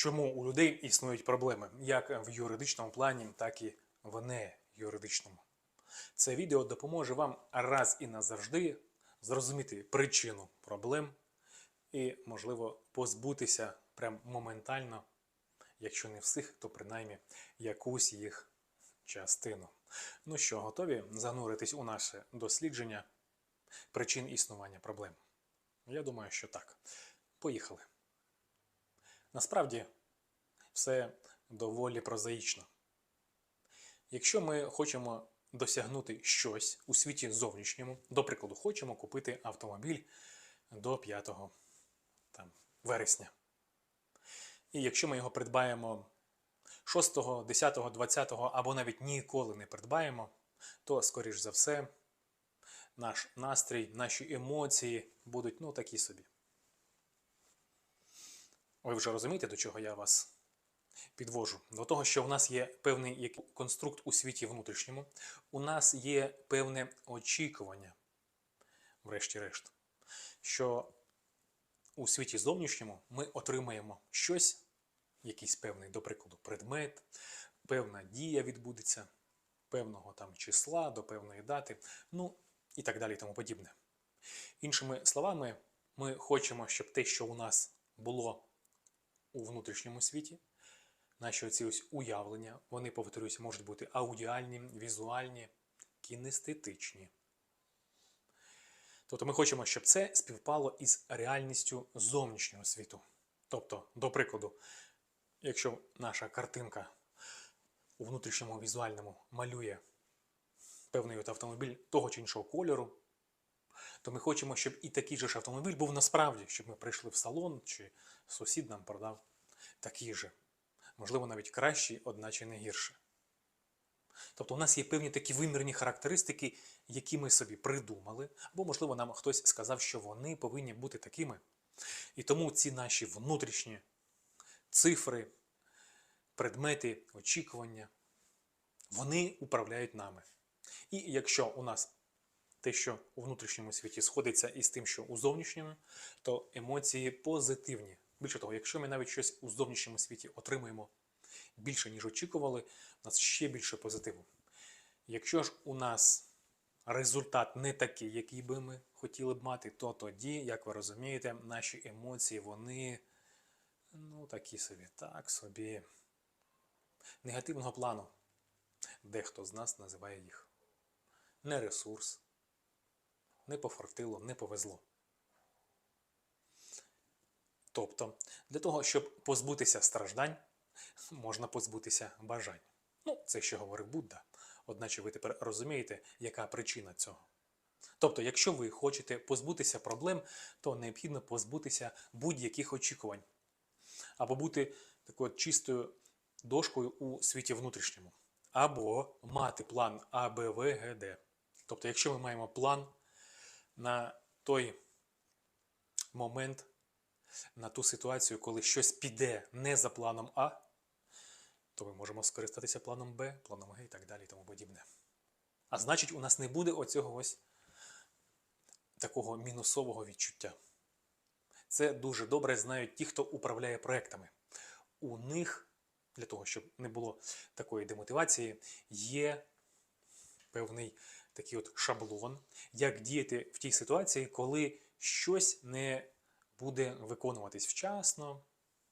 Чому у людей існують проблеми, як в юридичному плані, так і в неюридичному. Це відео допоможе вам раз і назавжди зрозуміти причину проблем і, можливо, позбутися прям моментально, якщо не всіх, то принаймні якусь їх частину. Ну що, готові зануритись у наше дослідження причин існування проблем? Я думаю, що так. Поїхали. Насправді все доволі прозаїчно. Якщо ми хочемо досягнути щось у світі зовнішньому, до прикладу, хочемо купити автомобіль до 5 там, вересня. І якщо ми його придбаємо 6, 10, 20 або навіть ніколи не придбаємо, то, скоріш за все, наш настрій, наші емоції будуть ну такі собі. Ви вже розумієте, до чого я вас підвожу? До того, що у нас є певний конструкт у світі внутрішньому, у нас є певне очікування, врешті-решт, що у світі зовнішньому ми отримаємо щось, якийсь певний, до прикладу, предмет, певна дія відбудеться, певного там числа, до певної дати, ну і так далі, і тому подібне. Іншими словами, ми хочемо, щоб те, що у нас було у внутрішньому світі, наші оці ось уявлення, вони, повторюсь, можуть бути аудіальні, візуальні, кінестетичні. Тобто ми хочемо, щоб це співпало із реальністю зовнішнього світу. Тобто, до прикладу, якщо наша картинка у внутрішньому візуальному малює певний от автомобіль того чи іншого кольору, то ми хочемо, щоб і такий же ж автомобіль був насправді, щоб ми прийшли в салон, чи сусід нам продав такий же. Можливо, навіть кращий, одначе не гірше. Тобто у нас є певні такі вимірні характеристики, які ми собі придумали, або, можливо, нам хтось сказав, що вони повинні бути такими. І тому ці наші внутрішні цифри, предмети, очікування, вони управляють нами. І якщо у нас те, що у внутрішньому світі сходиться із тим, що у зовнішньому, то емоції позитивні. Більше того, якщо ми навіть щось у зовнішньому світі отримуємо більше, ніж очікували, у нас ще більше позитиву. Якщо ж у нас результат не такий, який би ми хотіли б мати, то тоді, як ви розумієте, наші емоції, вони ну такі собі, так собі негативного плану. Дехто з нас називає їх не ресурс, не пофартило, не повезло. Тобто, для того, щоб позбутися страждань, можна позбутися бажань. Ну, це ще говорив Будда. Одначе ви тепер розумієте, яка причина цього. Тобто, якщо ви хочете позбутися проблем, то необхідно позбутися будь-яких очікувань. Або бути такою чистою дошкою у світі внутрішньому. Або мати план А, Б, В, Г, Д. Тобто, якщо ми маємо план на той момент, на ту ситуацію, коли щось піде не за планом А, то ми можемо скористатися планом Б, планом Г і так далі і тому подібне. А значить, у нас не буде оцього ось такого мінусового відчуття. Це дуже добре знають ті, хто управляє проектами. У них, для того, щоб не було такої демотивації, є певний такий от шаблон, як діяти в тій ситуації, коли щось не буде виконуватись вчасно,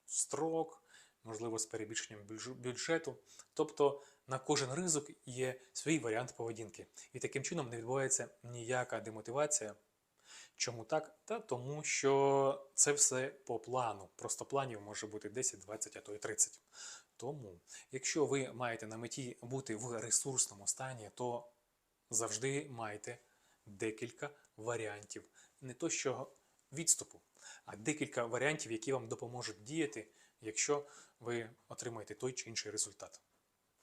строк, можливо, з перебільшенням бюджету. Тобто на кожен ризик є свій варіант поведінки. І таким чином не відбувається ніяка демотивація. Чому так? Та тому, що це все по плану. Просто планів може бути 10, 20, а то й 30. Тому, якщо ви маєте на меті бути в ресурсному стані, то завжди майте декілька варіантів. Не то що відступу, а декілька варіантів, які вам допоможуть діяти, якщо ви отримаєте той чи інший результат.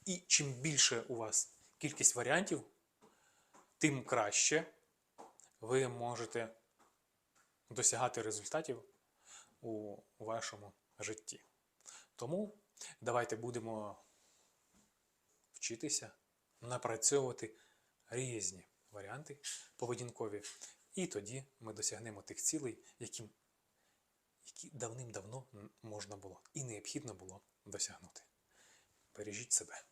І чим більше у вас кількість варіантів, тим краще ви можете досягати результатів у вашому житті. Тому давайте будемо вчитися напрацьовувати різні варіанти поведінкові, і тоді ми досягнемо тих цілей, які які давним-давно можна було і необхідно було досягнути. Бережіть себе.